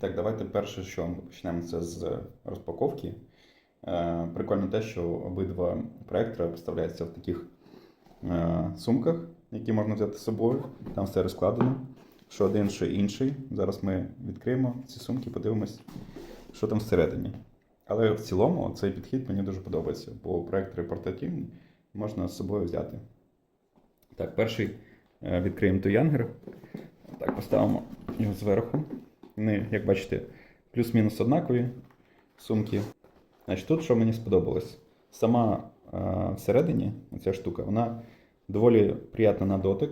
Так, давайте перше, що ми почнемо це з розпаковки. Е, Прикольно те, що обидва проектори поставляються в таких е, сумках, які можна взяти з собою. Там все розкладено. Що один, що інший. Зараз ми відкриємо ці сумки, подивимось, що там всередині. Але в цілому цей підхід мені дуже подобається, бо проектори портативні можна з собою взяти. Так, перший е, відкриємо той янгер. Так, поставимо його зверху. Вони, як бачите, плюс-мінус однакові сумки. Значить, тут що мені сподобалось? Сама е, всередині ця штука, вона доволі приємна на дотик.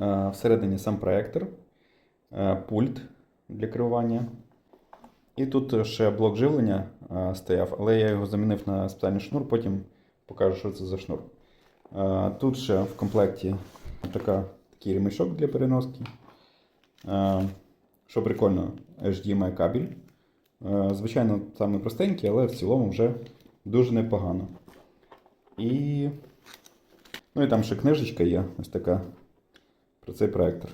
Е, всередині сам проектор, е, пульт для керування. І тут ще блок живлення е, стояв, але я його замінив на спеціальний шнур, потім покажу, що це за шнур. Е, тут ще в комплекті така, такий ремішок для переноски. Е, що прикольно, HDMI кабель. Е, Звичайно, саме простенький, але в цілому вже дуже непогано. І. Ну і там ще книжечка є, ось така про цей проектор.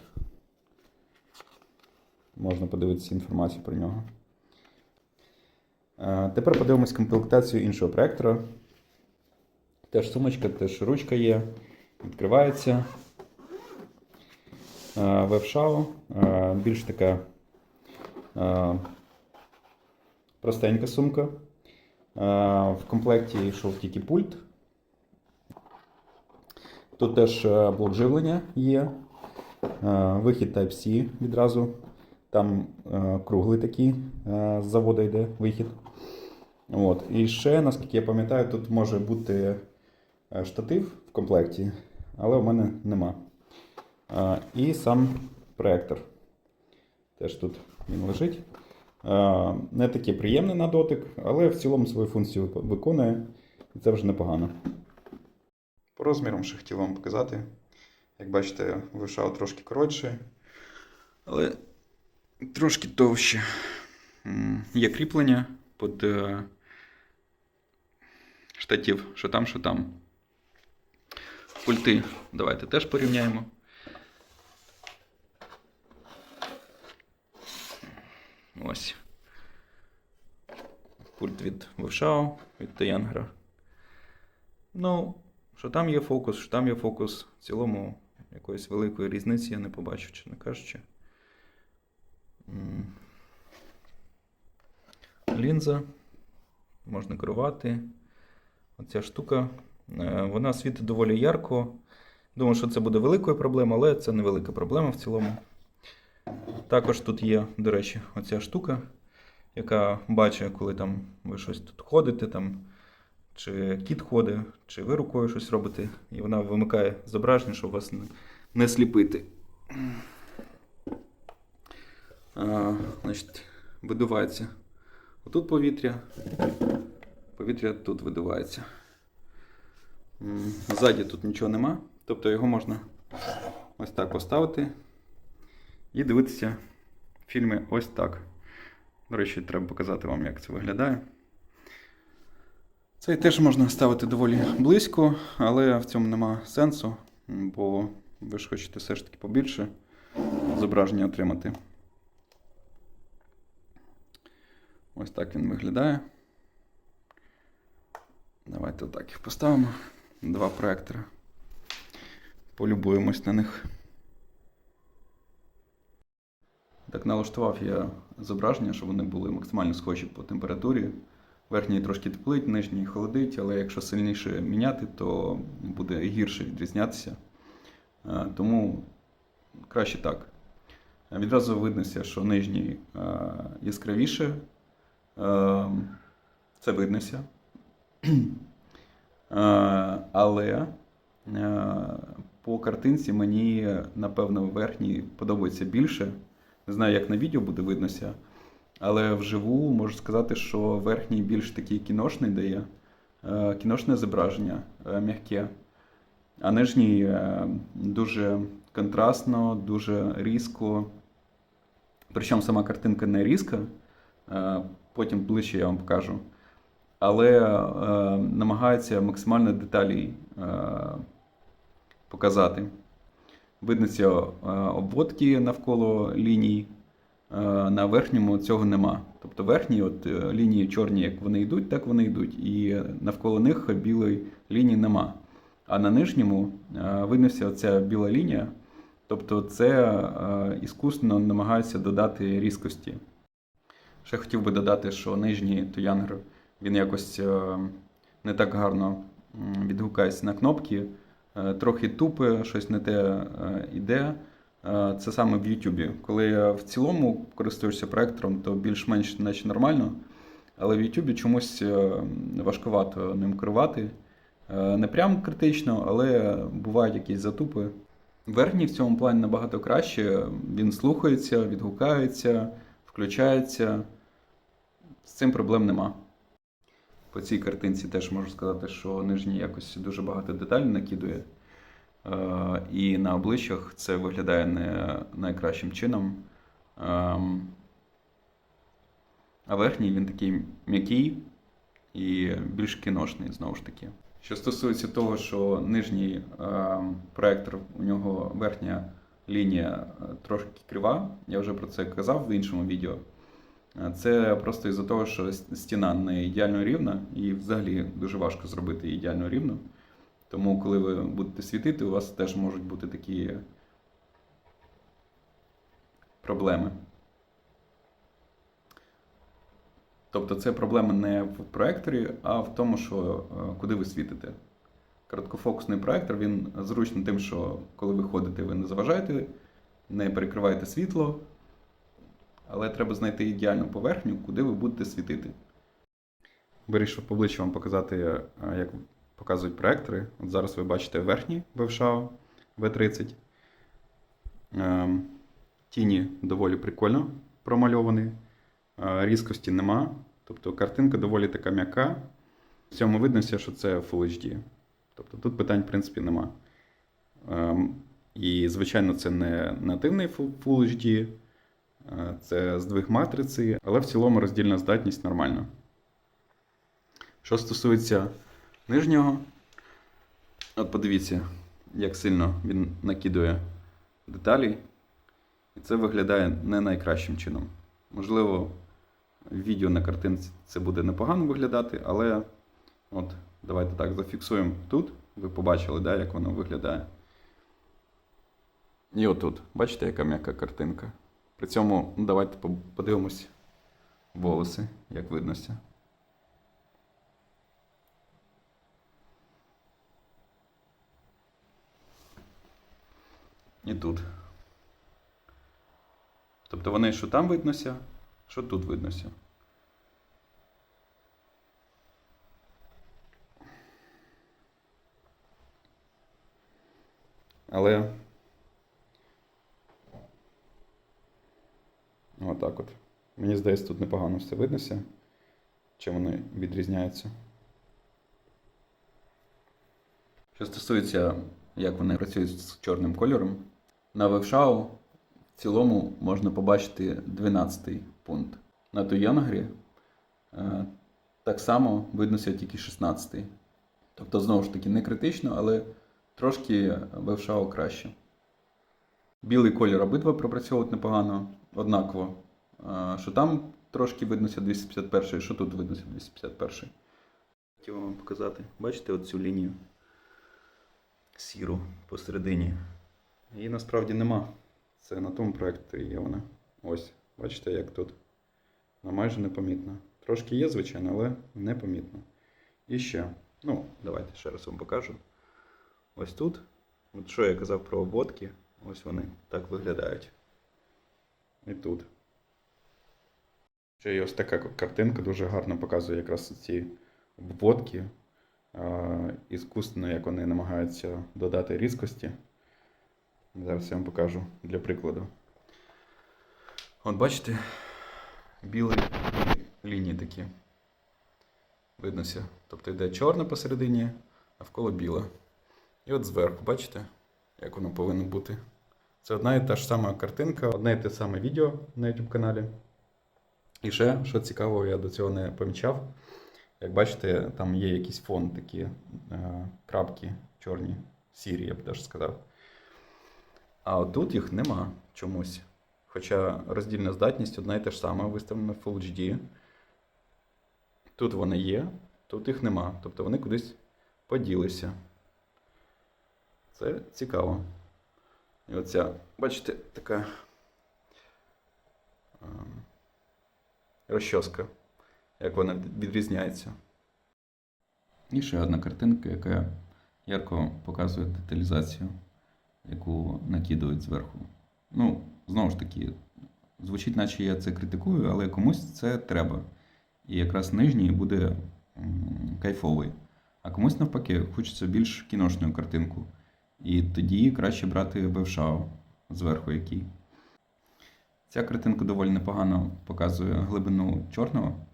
Можна подивитися інформацію про нього. Е, Тепер подивимось комплектацію іншого проектора. Теж сумочка, теж ручка є. Відкривається. Е, Вебшау. Е, Більш така е, простенька сумка. В комплекті йшов тільки пульт. Тут теж блок живлення є. Вихід Type-C відразу. Там круглий такий з заводу йде вихід. От. І ще, наскільки я пам'ятаю, тут може бути штатив в комплекті, але у мене нема. І сам проектор. Теж тут він лежить. Не такий приємний на дотик, але в цілому свою функцію виконує, і це вже непогано. По розмірам ще хотів вам показати. Як бачите, вишав трошки коротший, але трошки товще. Є кріплення під е, штатів, що там, що там. Пульти давайте теж порівняємо. Ось. Пульт від Вовшау, від Таянгра. Ну, що там є фокус, що там є фокус. В цілому якоїсь великої різниці я не побачив, чи не кажучи. Лінза. Можна керувати. Оця штука. е, Вона світить доволі ярко. Думаю, що це буде великою проблемою, але це не проблема в цілому. Також тут є, до речі, оця штука, яка бачить, коли там ви щось тут ходите, там, чи кіт ходить, чи ви рукою щось робите, і вона вимикає зображення, щоб вас не, не сліпити. А, значить, видувається отут повітря, повітря тут видувається. Ззаді тут нічого нема, тобто його можна ось так поставити і дивитися фільми ось так. До речі, треба показати вам, як це виглядає. Цей теж можна ставити доволі близько, але в цьому нема сенсу, бо ви ж хочете все ж таки побільше зображення отримати. Ось так він виглядає. Давайте отак їх поставимо. Два проектори. Полюбуємось на них. Так налаштував я зображення, щоб вони були максимально схожі по температурі. Верхній трошки теплить, нижній холодить, але якщо сильніше міняти, то буде гірше відрізнятися. Е, Тому краще так. Відразу виднося, що нижній е, яскравіше. Е, Це виднося. Але по картинці мені, напевно, верхній подобається більше. Не знаю, як на відео буде виднося. Але вживу можу сказати, що верхній більш такий кіношний дає. е, Кіношне зображення е, м'яке. А нижній е, дуже контрастно, дуже різко. Причому сама картинка не різка. Потім ближче я вам покажу. Але намагається максимально деталі показати. Видно ці е, обводки навколо ліній. е, на верхньому цього нема. Тобто верхні от, е, лінії чорні, як вони йдуть, так вони йдуть. І навколо них білої лінії нема. А на нижньому виднося оця біла лінія. Тобто це іскусно намагаються додати різкості. Ще хотів би додати, що нижній Туянгер він якось не так гарно відгукається на кнопки, трохи тупе, щось не те е, іде. Е, Це саме в Ютубі. Коли я в цілому користуюся проектором, то більш-менш наче нормально. Але в Ютубі чомусь е, важкувато ним керувати. Е, Не прям критично, але бувають якісь затупи. Верхній в цьому плані набагато краще. Він слухається, відгукається, включається. З цим проблем нема. По цій картинці теж можу сказати, що нижній якось дуже багато деталей накидує. Е, І на обличчях це виглядає не найкращим чином. Ем, А верхній він такий м'який і більш кіношний, знову ж таки. Що стосується того, що нижній ем, проектор, у нього верхня лінія е, трошки крива, я вже про це казав в іншому відео. Це просто із-за того, що стіна не ідеально рівна, і взагалі дуже важко зробити ідеально рівну. Тому, коли ви будете світити, у вас теж можуть бути такі проблеми. Тобто це проблема не в проекторі, а в тому, що е, куди ви світите. Короткофокусний проектор він зручний тим, що коли ви ходите, ви не заважаєте, не перекриваєте світло, але треба знайти ідеальну поверхню, куди ви будете світити. Вирішив поближче вам показати, е, як показують проектори. От зараз ви бачите верхній VSHAO V30. Ем, Тіні доволі прикольно промальовані, е, різкості нема. Тобто картинка доволі така м'яка. В цьому виднося, що це Full HD. Тобто тут питань, в принципі, нема. Ем, І, звичайно, це не нативний Full HD, це здвиг матриці, але в цілому роздільна здатність нормальна. Що стосується нижнього, от подивіться, як сильно він накидує деталі. І це виглядає не найкращим чином. Можливо, відео на картинці це буде непогано виглядати, але от давайте так зафіксуємо тут. Ви побачили, да, як воно виглядає. І отут. Бачите, яка м'яка картинка. При цьому ну, давайте подивимось волоси, як виднося. І тут. Тобто вони що там виднося, що тут виднося. Але. Отак от. Мені здається, тут непогано все виднося. Чим вони відрізняються. Що стосується, як вони працюють з чорним кольором, на вебшау в цілому можна побачити 12 пункт. На Туянгрі е, так само виднося тільки 16. -й. Тобто, знову ж таки, не критично, але трошки вебшау краще. Білий колір обидва пропрацьовують непогано, однаково. Е, Що там трошки виднося 251, що тут виднося 251. Хотів вам показати. Бачите оцю лінію сіру посередині. Її насправді нема. Це на тому проєкті є вона. Ось, бачите, як тут. Вона майже непомітна. Трошки є, звичайно, але непомітно. І ще. Ну, давайте ще раз вам покажу. Ось тут. От що я казав про обводки, ось вони так виглядають. І тут. Ще є ось така картинка дуже гарно показує якраз ці обводки. Іскусно, як вони намагаються додати різкості. Зараз я вам покажу для прикладу. От бачите, білі лінії такі. Виднося. Тобто йде чорне посередині, а вколо біле. І от зверху, бачите, як воно повинно бути. Це одна і та ж сама картинка, одне і те саме відео на YouTube каналі. І ще, що цікаво, я до цього не помічав. Як бачите, там є якийсь фон, такі е, крапки чорні, сірі, я б теж сказав. А отут їх нема чомусь. Хоча роздільна здатність одна і те ж сама, виставлена в Full HD. Тут вони є, тут їх нема. Тобто вони кудись поділися. Це цікаво. І оця, бачите, така ем, розчоска, як вона відрізняється. І ще одна картинка, яка ярко показує деталізацію, яку накидують зверху. Ну, знову ж таки, звучить, наче я це критикую, але комусь це треба. І якраз нижній буде кайфовий. А комусь навпаки, хочеться більш кіношну картинку. І тоді краще брати бевшау зверху який. Ця картинка доволі непогано показує глибину чорного.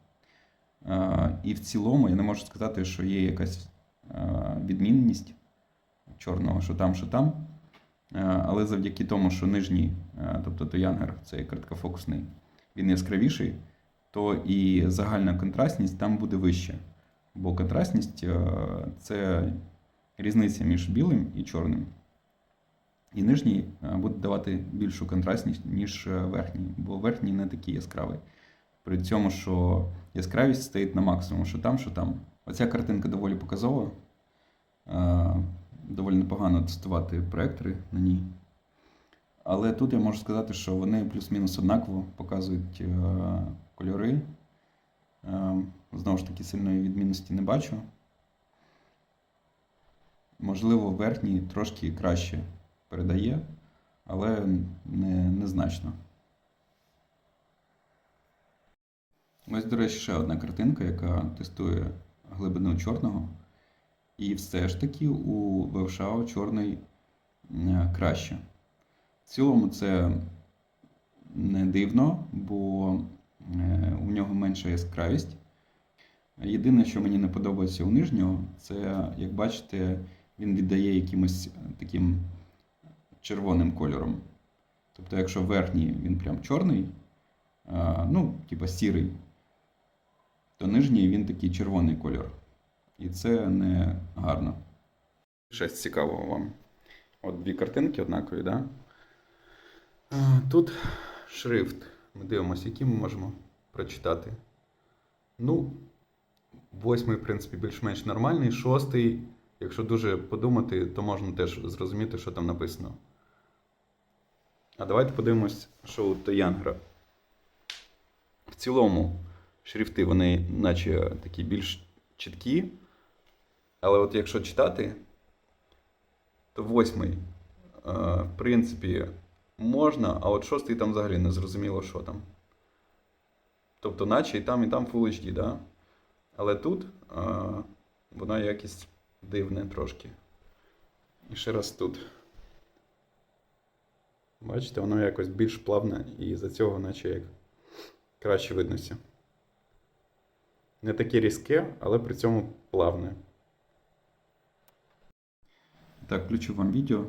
Е, І в цілому я не можу сказати, що є якась е, відмінність чорного, що там, що там. Е, Але завдяки тому, що нижній, тобто то Янгер, цей короткофокусний, він яскравіший, то і загальна контрастність там буде вища. Бо контрастність це різниця між білим і чорним. І нижній е, буде давати більшу контрастність, ніж е, верхній, бо верхній не такий яскравий. При цьому, що яскравість стоїть на максимум, що там, що там. Оця картинка доволі показова. Е, Доволі непогано тестувати проектори на ній. Але тут я можу сказати, що вони плюс-мінус однаково показують кольори. Знову ж таки, сильної відмінності не бачу. Можливо, верхній трошки краще передає, але не, незначно. Ось, до речі, ще одна картинка, яка тестує глибину чорного. І все ж таки у Вевшао чорний краще. В цілому це не дивно, бо е, у нього менша яскравість. Єдине, що мені не подобається у нижнього, це, як бачите, він віддає якимось таким червоним кольором. Тобто, якщо верхній він прям чорний, ну, типа сірий, то нижній він такий червоний кольор. І це не гарно. Щось цікавого вам. От дві картинки однакові, да? Тут шрифт. Ми дивимося, який ми можемо прочитати. Ну, восьмий, в принципі, більш-менш нормальний. Шостий, якщо дуже подумати, то можна теж зрозуміти, що там написано. А давайте подивимось, у Тоянгра. В цілому, шрифти, вони наче такі більш чіткі. Але от якщо читати, то восьмий, е, в принципі, можна, а от шостий там взагалі не зрозуміло, що там. Тобто, наче і там, і там Full HD, да? Але тут е, вона якість дивне трошки. І ще раз тут. Бачите, воно якось більш плавне і за цього, наче як краще виднося. Не таке різке, але при цьому плавне. Так, включу вам відео,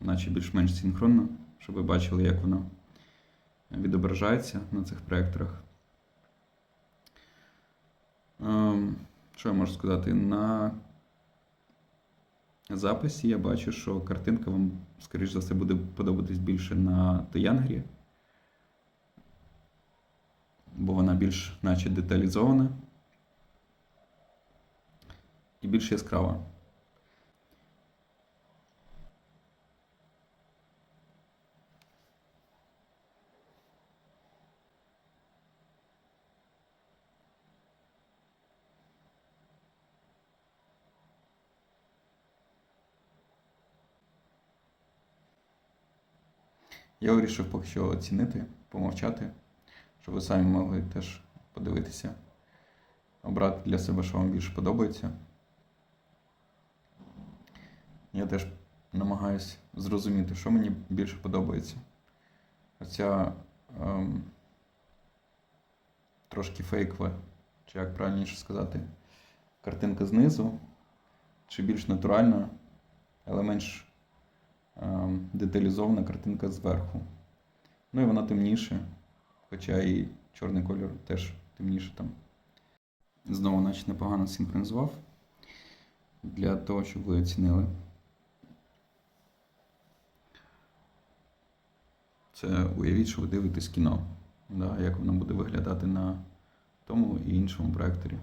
наче більш-менш синхронно, щоб ви бачили, як воно відображається на цих проекторах. Ем, що я можу сказати? На записі я бачу, що картинка вам, скоріш за все, буде подобатись більше на Тоянгрі, бо вона більш наче деталізована і більш яскрава. Я вирішив поки що оцінити, помовчати, щоб ви самі могли теж подивитися, обрати для себе, що вам більше подобається. Я теж намагаюся зрозуміти, що мені більше подобається. Оця ем, трошки фейкова, чи як правильніше сказати, картинка знизу, чи більш натуральна, але менш деталізована картинка зверху. Ну і вона темніше, хоча і чорний кольор теж темніше там. Знову, наче непогано синхронізував для того, щоб ви оцінили. Це уявіть, що ви дивитесь кіно, да, як воно буде виглядати на тому і іншому проекторі.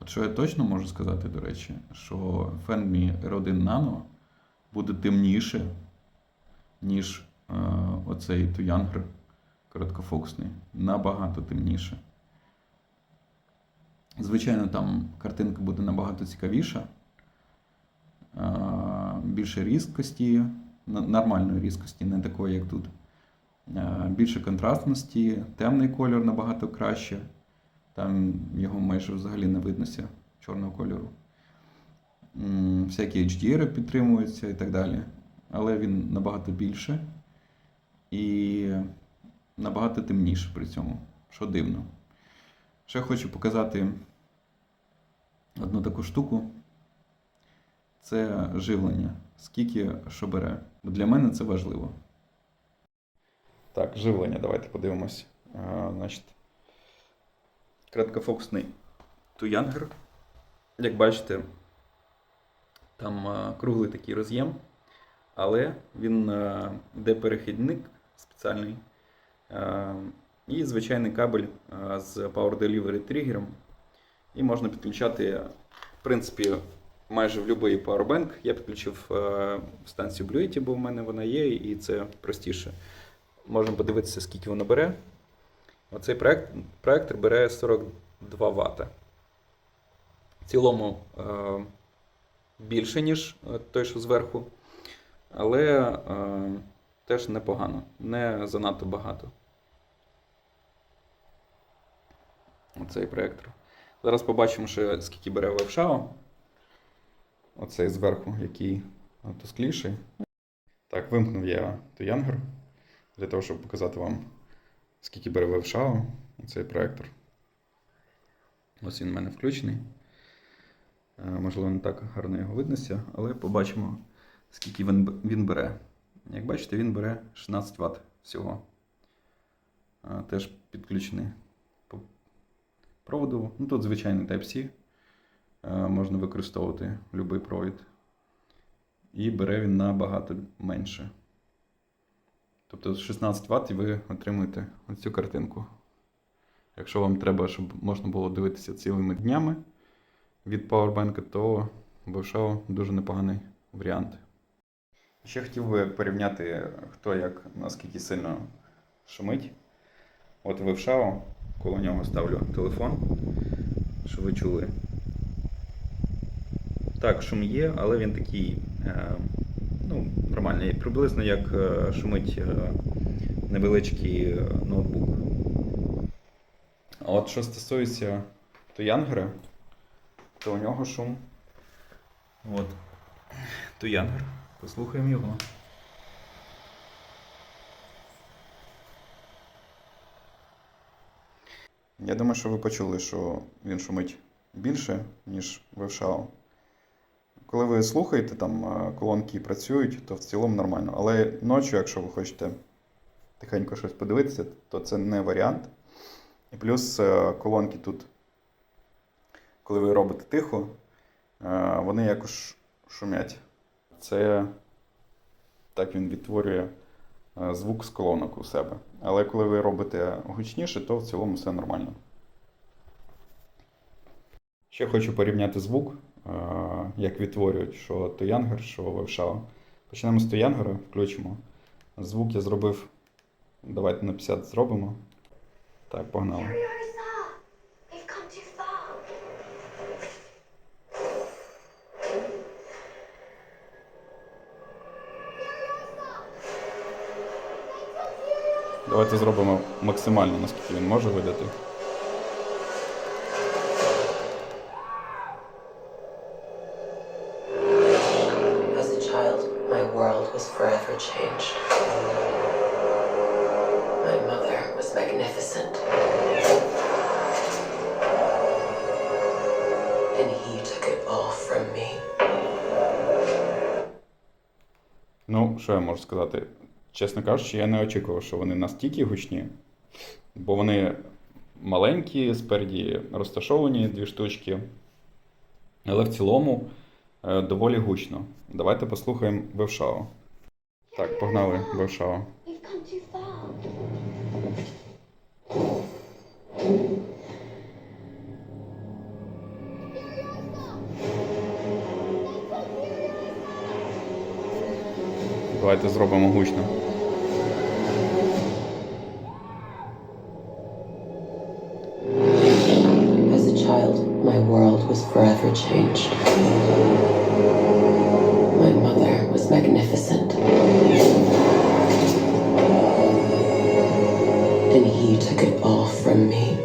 От що я точно можу сказати, до речі, що Fenmi R1 Nano буде темніше, ніж е, оцей Туянгр короткофокусний. Набагато темніше. Звичайно, там картинка буде набагато цікавіша, е, більше різкості, нормальної різкості, не такої, як тут. Е, Більше контрастності, темний кольор набагато краще. Там його майже взагалі не виднося чорного кольору. Всякі HDR підтримуються і так далі. Але він набагато більше і набагато темніше при цьому, що дивно. Ще хочу показати одну таку штуку. Це живлення. Скільки що бере. Для мене це важливо. Так, живлення, давайте подивимось. Е, Значить, Краткофокусний туянгер. Як бачите, там е, круглий такий роз'єм, але він е, йде перехідник спеціальний. е, і звичайний кабель з Power Delivery тригером. І можна підключати, в принципі, майже в будь-який Powerbank. Я підключив станцію Bluetooth, бо в мене вона є, і це простіше. Можемо подивитися, скільки воно бере. Оцей проект, проектор бере 42 Вт. В цілому е, більше, ніж е, той, що зверху, але е, теж непогано, не занадто багато. Оцей проектор. Зараз побачимо, ще, скільки бере WebShao. оцей зверху, який тускліший. Так, вимкнув я Туянгер для того, щоб показати вам, скільки бере WebShao цей проектор. Ось він в мене включений. Е, Можливо, не так гарно його виднося, але побачимо, скільки він, він бере. Як бачите, він бере 16 Вт всього. Е, Теж підключений по проводу. Ну, тут звичайний Type-C. Е, Можна використовувати будь-який провід. І бере він набагато менше. Тобто 16 Вт ви отримуєте оцю картинку. Якщо вам треба, щоб можна було дивитися цілими днями від Powerbank, то Bowshow дуже непоганий варіант. Ще хотів би порівняти, хто як наскільки сильно шумить. От WebShao, коло нього ставлю телефон, що ви чули. Так, шум є, але він такий е, ну, нормальний. Приблизно як е, шумить е, невеличкий е, ноутбук. А от що стосується Туянгера, то у нього шум. От. Туянгер. Послухаємо його. Я думаю, що ви почули, що він шумить більше, ніж WebShao. Коли ви слухаєте, там е, колонки працюють, то в цілому нормально. Але ночі, якщо ви хочете тихенько щось подивитися, то це не варіант. І плюс е, колонки тут, коли ви робите тихо, е, вони якось шумять. Це так він відтворює звук з колонок у себе. Але коли ви робите гучніше, то в цілому все нормально. Ще хочу порівняти звук, як відтворюють, що Туянгер, що WebShao. Почнемо з Туянгера, включимо. Звук я зробив. Давайте на 50 зробимо. Так, погнали. Давайте зробимо максимально, наскільки він може видати. Ну, що я можу сказати? Чесно кажучи, я не очікував, що вони настільки гучні, бо вони маленькі, спереді розташовані дві штучки. Але в цілому е, доволі гучно. Давайте послухаємо Вевшао. Так, погнали Вевшао. We've come too far. Давайте зробимо гучно. As a child, my world was forever changed. My mother was magnificent. And he took it all from me.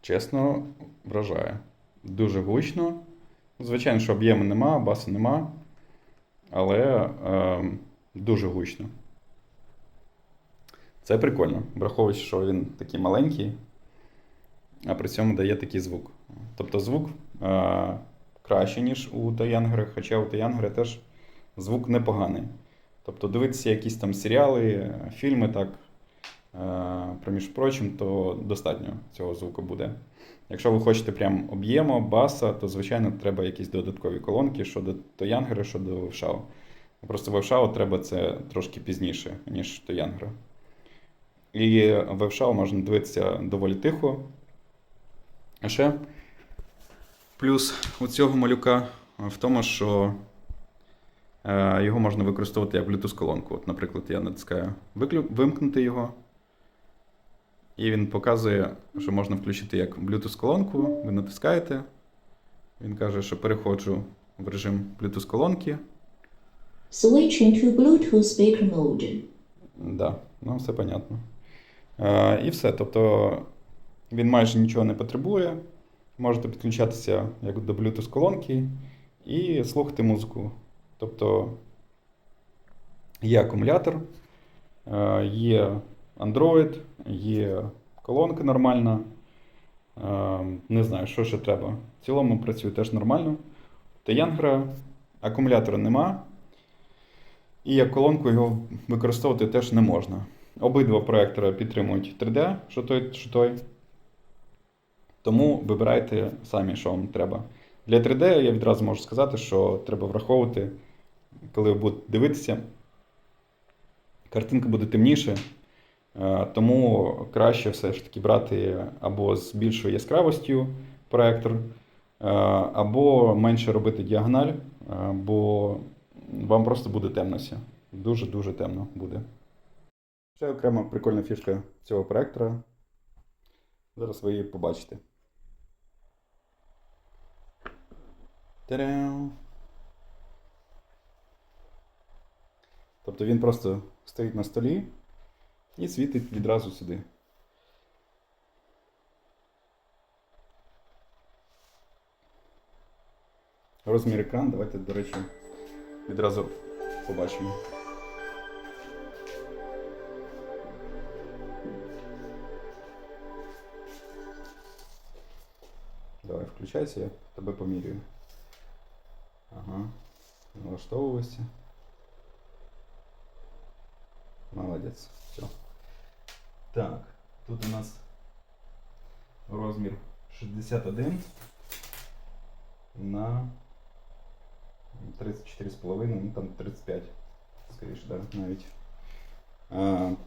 Чесно, вражає. Дуже гучно. Звичайно, що об'єму нема, басу нема, але е, дуже гучно. Це прикольно, враховуючи, що він такий маленький, а при цьому дає такий звук. Тобто звук е, краще, ніж у Таянгера, хоча у Таянгера теж звук непоганий. Тобто дивитися якісь там серіали, фільми, так, проміж прочим, то достатньо цього звуку буде. Якщо ви хочете прям об'єму, баса, то, звичайно, треба якісь додаткові колонки щодо Тоянгера, щодо Вевшау. Просто Вевшау треба це трошки пізніше, ніж Тоянгера. І Вевшау можна дивитися доволі тихо. А ще плюс у цього малюка в тому, що е, його можна використовувати як Bluetooth-колонку. От, наприклад, я натискаю вимкнути його. І він показує, що можна включити як Bluetooth-колонку. Ви натискаєте. Він каже, що переходжу в режим Bluetooth-колонки. Switching to Bluetooth speaker mode. Да, ну все понятно. Е, і все. Тобто він майже нічого не потребує. Можете підключатися як до Bluetooth-колонки і слухати музику. Тобто є акумулятор, е, є Android, є колонка нормальна. Е, Не знаю, що ще треба. В цілому працює теж нормально. Таянгра акумулятора нема. І як колонку його використовувати теж не можна. Обидва проектори підтримують 3D, що той, що той. Тому вибирайте самі, що вам треба. Для 3D я відразу можу сказати, що треба враховувати, коли ви будете дивитися, картинка буде темніше, тому краще все ж таки брати або з більшою яскравостю проектор, е, або менше робити діагональ, е, бо вам просто буде темно все. Дуже-дуже темно буде. Ще окрема прикольна фішка цього проектора. Зараз ви її побачите. Та-дам! Тобто він просто стоїть на столі і світить відразу сюди. Розмір екран, давайте, до речі, відразу побачимо. Давай, включайся, я тебе помірюю. Ага. Налаштовуйся. Молодець. Все. Так, тут у нас розмір 61 на 34,5, ну там 35, скоріше, да, навіть.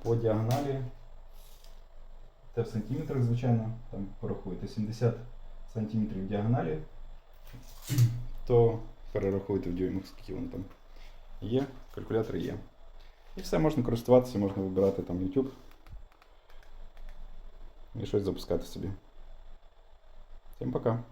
По діагоналі. Це в сантиметрах, звичайно, там порахуйте 70 сантиметрів діагоналі, то перерахуйте в дюймах, скільки воно там є, калькулятор є. І все, можна користуватися, можна вибирати там YouTube і щось запускати собі. Всім пока!